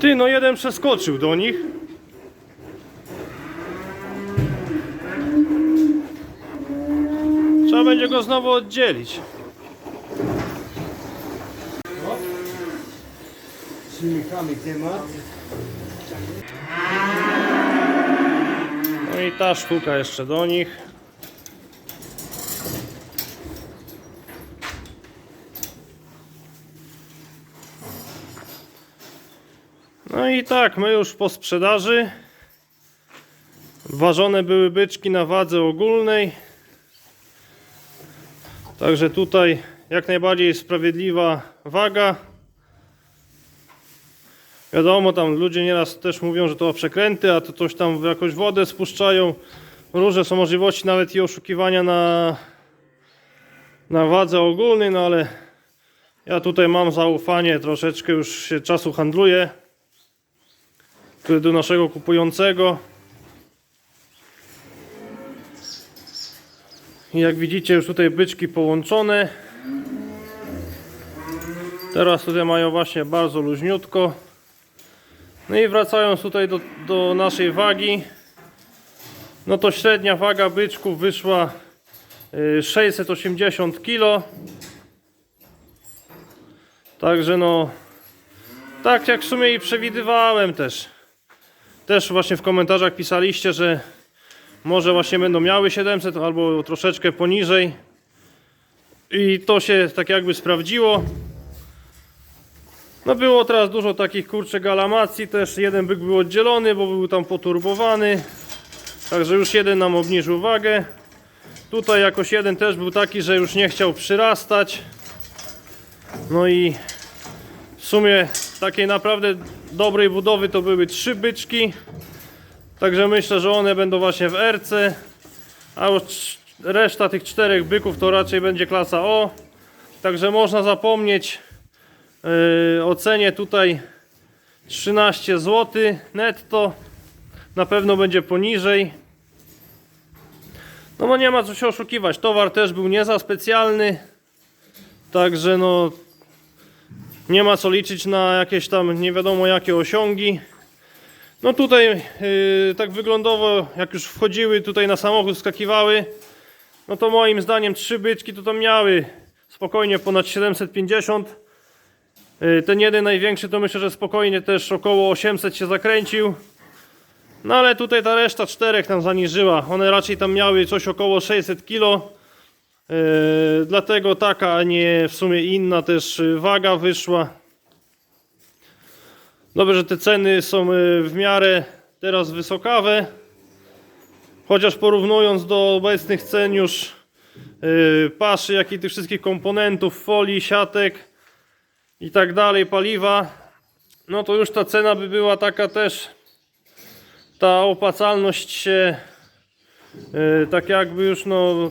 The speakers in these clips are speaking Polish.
Ty, no jeden przeskoczył do nich. Trzeba będzie go znowu oddzielić. Silnikami temat. No i ta sztuka jeszcze do nich. No i tak, my już po sprzedaży. Ważone były byczki na wadze ogólnej. Także tutaj jak najbardziej sprawiedliwa waga. Wiadomo, tam ludzie nieraz też mówią, że to przekręty, a to coś tam w jakąś wodę spuszczają. Różne są możliwości nawet i oszukiwania na, na wadze ogólnej, no ale ja tutaj mam zaufanie, troszeczkę już się czasu handluję tu do naszego kupującego. Jak widzicie już tutaj byczki połączone. Teraz tutaj mają właśnie bardzo luźniutko. No i wracając tutaj do, do naszej wagi, no to średnia waga byczków wyszła y, 680 kg. Także no, tak jak w sumie i przewidywałem też. Też właśnie w komentarzach pisaliście, że może właśnie będą miały 700 albo troszeczkę poniżej. I to się tak jakby sprawdziło. No było teraz dużo takich kurczę galamacji, też jeden byk był oddzielony, bo był tam poturbowany. Także już jeden nam obniżył wagę. Tutaj jakoś jeden też był taki, że już nie chciał przyrastać. No i w sumie takiej naprawdę dobrej budowy to były trzy byczki. Także myślę, że one będą właśnie w RC. A reszta tych czterech byków to raczej będzie klasa O. Także można zapomnieć Yy, o cenie tutaj 13 zł netto. Na pewno będzie poniżej. No bo nie ma co się oszukiwać. Towar też był nie za specjalny. Także no nie ma co liczyć na jakieś tam nie wiadomo jakie osiągi. No tutaj yy, tak wyglądowo jak już wchodziły tutaj na samochód skakiwały. No to moim zdaniem trzy byczki to tam miały spokojnie ponad 750. Y, Ten jeden największy to myślę, że spokojnie też około 800 się zakręcił. No ale tutaj ta reszta czterech tam zaniżyła. One raczej tam miały coś około 600 kg. Yy, dlatego taka, a nie w sumie inna też y, waga wyszła. Dobrze, że te ceny są y, w miarę teraz wysokawe. Chociaż porównując do obecnych cen już paszy, jak i tych wszystkich komponentów, folii, siatek, i tak dalej, paliwa, no to już ta cena by była taka też, ta opłacalność się tak jakby już no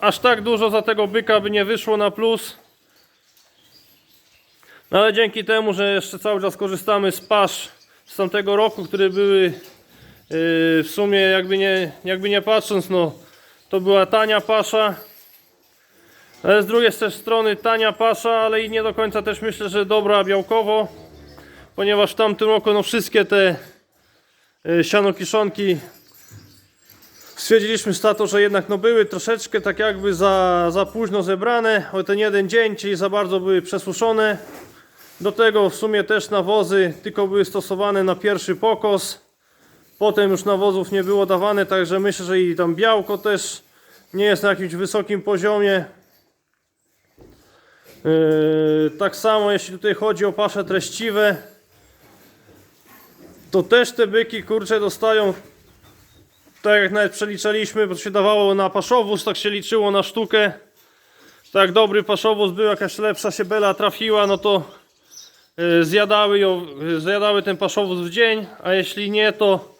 aż tak dużo za tego byka by nie wyszło na plus. No ale dzięki temu, że jeszcze cały czas korzystamy z pasz z tamtego roku, które były yy, w sumie jakby nie, jakby nie patrząc, no to była tania pasza. Ale z drugiej też strony tania pasza, ale i nie do końca też myślę, że dobra białkowo, ponieważ w tamtym roku no wszystkie te y, sianokiszonki stwierdziliśmy z tato, że jednak no były troszeczkę tak jakby za, za późno zebrane, o ten jeden dzień, czyli za bardzo były przesuszone. Do tego w sumie też nawozy tylko były stosowane na pierwszy pokos. Potem już nawozów nie było dawane, także myślę, że i tam białko też nie jest na jakimś wysokim poziomie. Yy, tak samo jeśli tutaj chodzi o pasze treściwe, to też te byki kurcze dostają, tak jak nawet przeliczaliśmy, bo to się dawało na paszowóz, tak się liczyło na sztukę. Tak dobry paszowóz był, jakaś lepsza się bela trafiła, no to yy, zjadały, ją, yy, zjadały ten paszowóz w dzień, a jeśli nie, to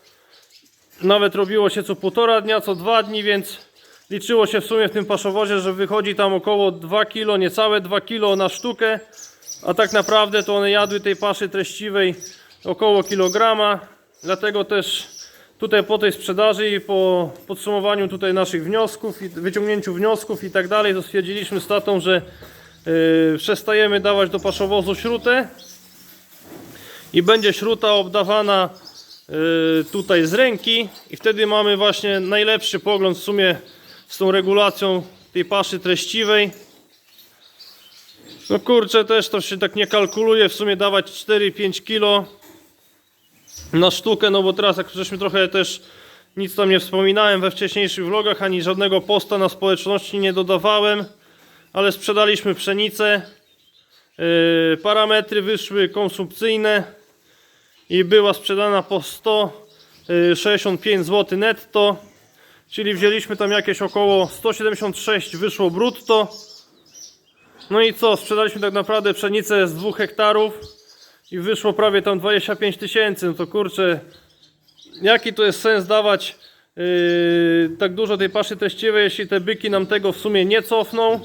nawet robiło się co półtora dnia, co dwa dni, więc Liczyło się w sumie w tym paszowozie, że wychodzi tam około 2 kg, niecałe 2 kg na sztukę, a tak naprawdę to one jadły tej paszy treściwej około kilograma. Dlatego też tutaj po tej sprzedaży i po podsumowaniu tutaj naszych wniosków i wyciągnięciu wniosków i tak dalej, to stwierdziliśmy z tatą, że yy, przestajemy dawać do paszowozu śrutę i będzie śruta obdawana y, tutaj z ręki i wtedy mamy właśnie najlepszy pogląd w sumie z tą regulacją tej paszy treściwej. No kurczę, też to się tak nie kalkuluje w sumie dawać 4-5 kg na sztukę, no bo teraz jak żeśmy trochę też nic tam nie wspominałem we wcześniejszych vlogach, ani żadnego posta na społeczności nie dodawałem, ale sprzedaliśmy pszenicę. Yy, parametry wyszły konsumpcyjne i była sprzedana po 165 zł netto, czyli wzięliśmy tam jakieś około 176 wyszło brutto. No i co, sprzedaliśmy tak naprawdę pszenicę z 2 hektarów i wyszło prawie tam 25 tysięcy, no to kurczę, jaki to jest sens dawać yy, tak dużo tej paszy teściwej, jeśli te byki nam tego w sumie nie cofną.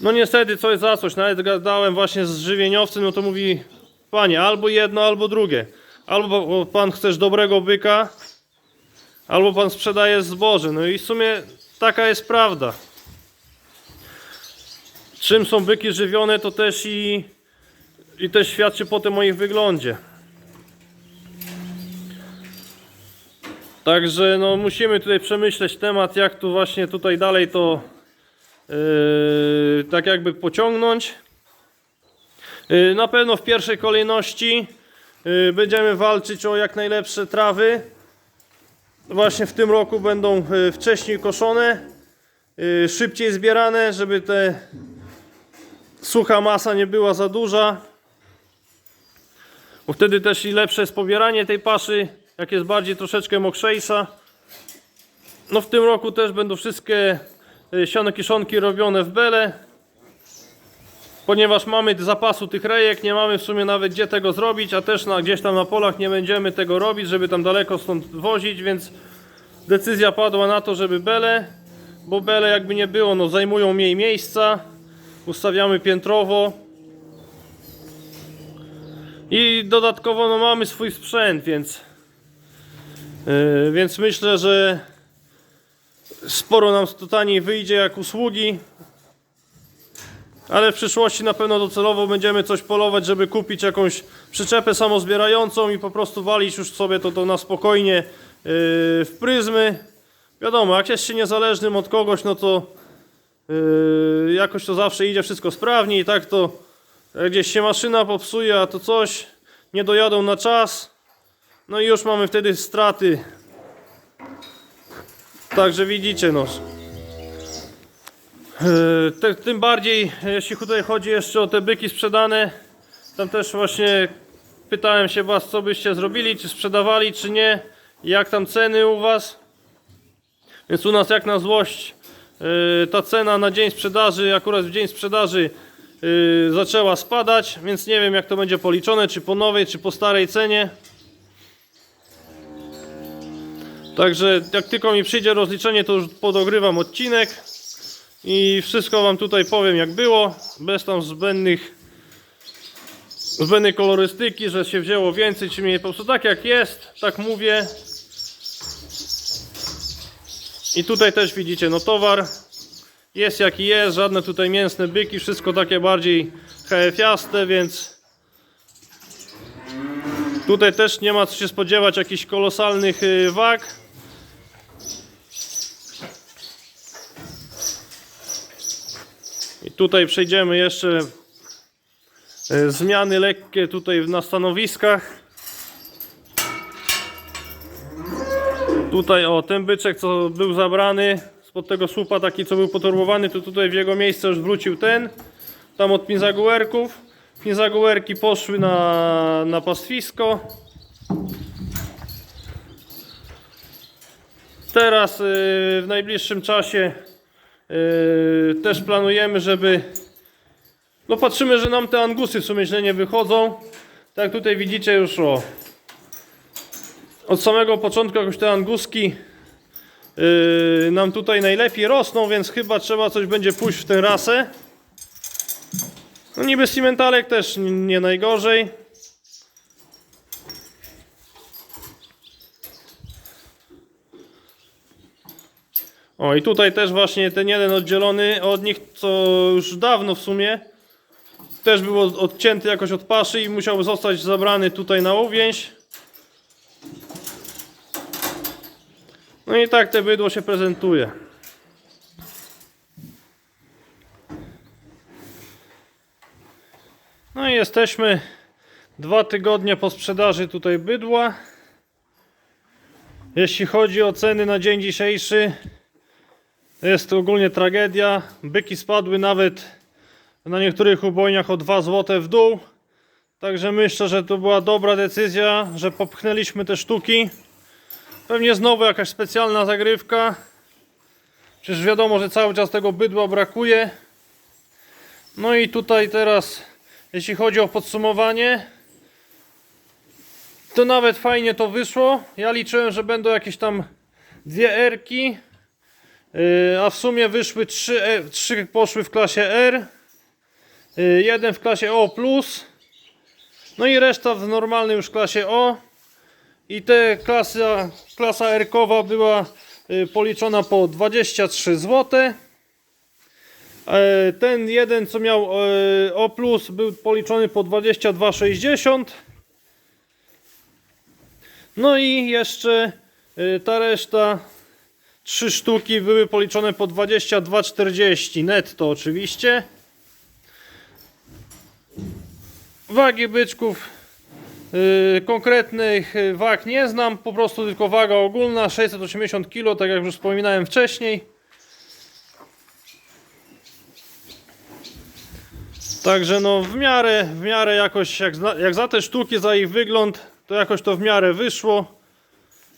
No niestety coś za coś, nawet gadałem właśnie z żywieniowcem, no to mówi panie, albo jedno, albo drugie. Albo pan chcesz dobrego byka, albo pan sprzedaje zboże. No i w sumie taka jest prawda. Czym są byki żywione, to też i, i też świadczy potem o ich wyglądzie. Także no musimy tutaj przemyśleć temat, jak tu właśnie tutaj dalej to yy, tak jakby pociągnąć. Yy, na pewno w pierwszej kolejności yy, będziemy walczyć o jak najlepsze trawy. Właśnie w tym roku będą yy, wcześniej koszone, yy, szybciej zbierane, żeby te sucha masa nie była za duża. Bo wtedy też i lepsze jest pobieranie tej paszy, jak jest bardziej troszeczkę mokrzejsza. No w tym roku też będą wszystkie y, siano kiszonki robione w bele. Ponieważ mamy zapasu tych rejek, nie mamy w sumie nawet gdzie tego zrobić, a też na, gdzieś tam na polach nie będziemy tego robić, żeby tam daleko stąd wozić, więc decyzja padła na to, żeby bele, bo bele jakby nie było, no zajmują mniej miejsca. Ustawiamy piętrowo, i dodatkowo no, mamy swój sprzęt, więc, yy, więc myślę, że sporo nam to taniej wyjdzie jak usługi. Ale w przyszłości na pewno docelowo będziemy coś polować, żeby kupić jakąś przyczepę samozbierającą i po prostu walić już sobie to, to na spokojnie yy, w pryzmy. Wiadomo, jak jest się niezależnym od kogoś, no to yy, jakoś to zawsze idzie wszystko sprawnie i tak to gdzieś się maszyna popsuje, a to coś, nie dojadą na czas, no i już mamy wtedy straty. Także widzicie, no. Te- Tym bardziej, jeśli tutaj chodzi jeszcze o te byki sprzedane, tam też właśnie pytałem się Was, co byście zrobili, czy sprzedawali, czy nie, jak tam ceny u Was. Więc u nas jak na złość ta cena na dzień sprzedaży, akurat w dzień sprzedaży yy, zaczęła spadać, więc nie wiem jak to będzie policzone, czy po nowej, czy po starej cenie. Także jak tylko mi przyjdzie rozliczenie, to już podogrywam odcinek i wszystko Wam tutaj powiem jak było, bez tam zbędnych zbędnej kolorystyki, że się wzięło więcej czy mniej, po prostu tak jak jest, tak mówię. I tutaj też widzicie, no towar jest jaki jest, żadne tutaj mięsne byki, wszystko takie bardziej HF-jaste, więc tutaj też nie ma co się spodziewać jakichś kolosalnych y, wag. I tutaj przejdziemy jeszcze y, zmiany lekkie tutaj na stanowiskach. Tutaj o, ten byczek co był zabrany spod tego słupa taki co był potorbowany, to tutaj w jego miejsce już wrócił ten. Tam od pinzaguerków. Pinzaguerki poszły na, na pastwisko. Teraz y, w najbliższym czasie y, też planujemy, żeby no patrzymy, że nam te angusy w sumie źle nie wychodzą. Tak tutaj widzicie już o od samego początku jakoś te anguski yy, nam tutaj najlepiej rosną, więc chyba trzeba coś będzie pójść w tę rasę. No niby cimentalek też nie najgorzej. O i tutaj też właśnie ten jeden oddzielony od nich, co już dawno w sumie też był od- odcięty jakoś od paszy i musiał zostać zabrany tutaj na uwięź. No i tak te bydło się prezentuje. No i jesteśmy dwa tygodnie po sprzedaży tutaj bydła. Jeśli chodzi o ceny na dzień dzisiejszy, jest to ogólnie tragedia. Byki spadły nawet na niektórych ubojniach o 2 zł w dół. Także myślę, że to była dobra decyzja, że popchnęliśmy te sztuki. Pewnie znowu jakaś specjalna zagrywka. Przecież wiadomo, że cały czas tego bydła brakuje. No i tutaj teraz, jeśli chodzi o podsumowanie, to nawet fajnie to wyszło. Ja liczyłem, że będą jakieś tam dwie erki, yy, a w sumie wyszły trzy, e, trzy poszły w klasie R, yy, jeden w klasie O+, no i reszta w normalnej już klasie O. I te klasa, klasa R-kowa była y, policzona po 23 zł. E, Ten jeden, co miał e, O, był policzony po 22,60. No i jeszcze y, ta reszta, trzy sztuki były policzone po 22,40 netto oczywiście. Wagi byczków konkretnych yy, wag nie znam, po prostu tylko waga ogólna 680 kg, tak jak już wspominałem wcześniej. Także no w miarę, w miarę jakoś, jak, jak za te sztuki, za ich wygląd, to jakoś to w miarę wyszło.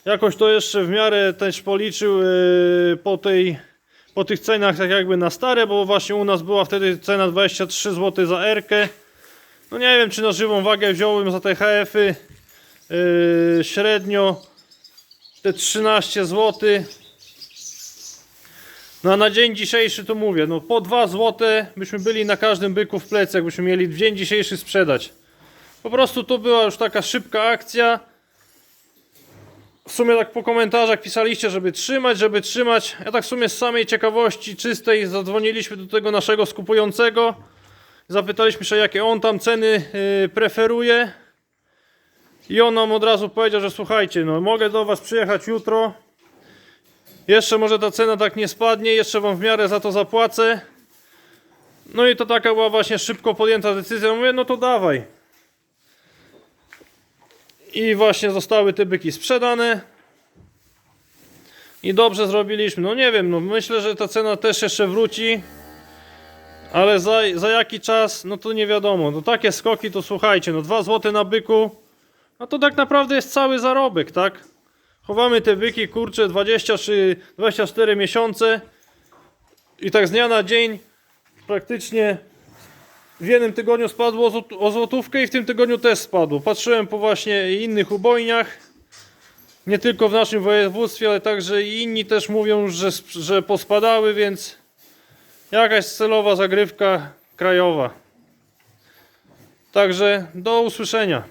Jakoś to jeszcze w miarę też policzył yy, po tej, po tych cenach tak jakby na stare, bo właśnie u nas była wtedy cena 23 zł za erkę. No nie wiem, czy na żywą wagę wziąłem za te HF-y yy, średnio te 13 zł. No a na dzień dzisiejszy to mówię, no po 2 zł byśmy byli na każdym byku w plecy, jakbyśmy mieli w dzień dzisiejszy sprzedać. Po prostu to była już taka szybka akcja. W sumie tak po komentarzach pisaliście, żeby trzymać, żeby trzymać. Ja tak w sumie z samej ciekawości czystej zadzwoniliśmy do tego naszego skupującego. Zapytaliśmy się, jakie on tam ceny yy, preferuje. I on nam od razu powiedział, że słuchajcie, no mogę do Was przyjechać jutro. Jeszcze może ta cena tak nie spadnie, jeszcze Wam w miarę za to zapłacę. No i to taka była właśnie szybko podjęta decyzja. Mówię, no to dawaj. I właśnie zostały te byki sprzedane. I dobrze zrobiliśmy. No nie wiem, no myślę, że ta cena też jeszcze wróci. Ale za, za jaki czas, no to nie wiadomo. No takie skoki to słuchajcie, no 2 zł na byku, no to tak naprawdę jest cały zarobek, tak? Chowamy te byki, kurczę, 20 czy 24 miesiące i tak z dnia na dzień praktycznie w jednym tygodniu spadło o złot- o złotówkę i w tym tygodniu też spadło. Patrzyłem po właśnie innych ubojniach, nie tylko w naszym województwie, ale także i inni też mówią, że, że pospadały, więc jakaś celowa zagrywka krajowa. Także do usłyszenia.